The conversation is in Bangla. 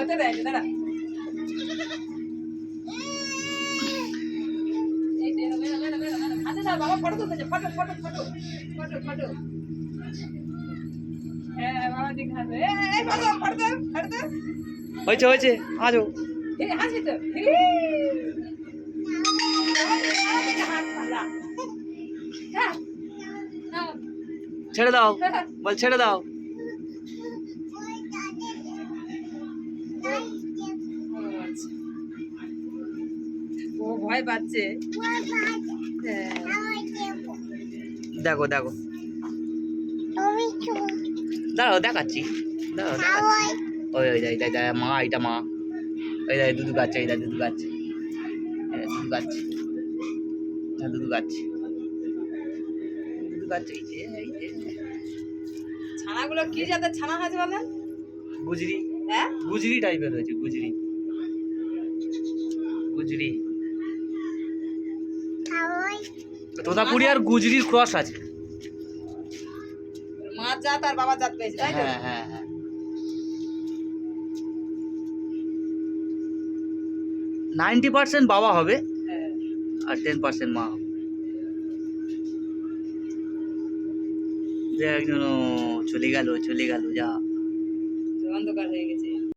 হতে দেয় না, দাঁড়া বাবা ফটো তুলতেছে photo photo photo photo photo হ্যাঁ বাবা দেখাবে এই, ফটো ফটো ফটো হয়েছে। হয়েছে আজও হাসি তো। ছেড়ে দাও। বল ছেড়ে দাও। ও ভয় পাচ্ছে। দেখো দেখো। দাঁড়াও দেখাচ্ছি। দাঁড়াও দেখাচ্ছি। ওই ওই মা এটা মা। ওই দেখ দুধু গাচ্ছে এই দেখ দুধু দেখ, দুধু গাচ্ছে। হ্যাঁ দুধু গাচ্ছে। দুধু গাচ্ছে এই যে এই যে। ছানাগুলো কি জাতের ছানা আছে বলেন? গুজরি। হ্যাঁ? গুজরি টাইপের হয়েছে গুজরি। গুজরি। তোতাপুরি আর গুজরির ক্রস আছে। জাত আর বাবার জাত পেয়েছে তাই তো? হ্যাঁ হ্যাঁ হ্যাঁ। নাইনটি পার্সেন্ট বাবা হবে। আর টেন পার্সেন্ট মা হবে। একজন চলে গেল চলে গেল যা। অন্ধকার হয়ে গেছে।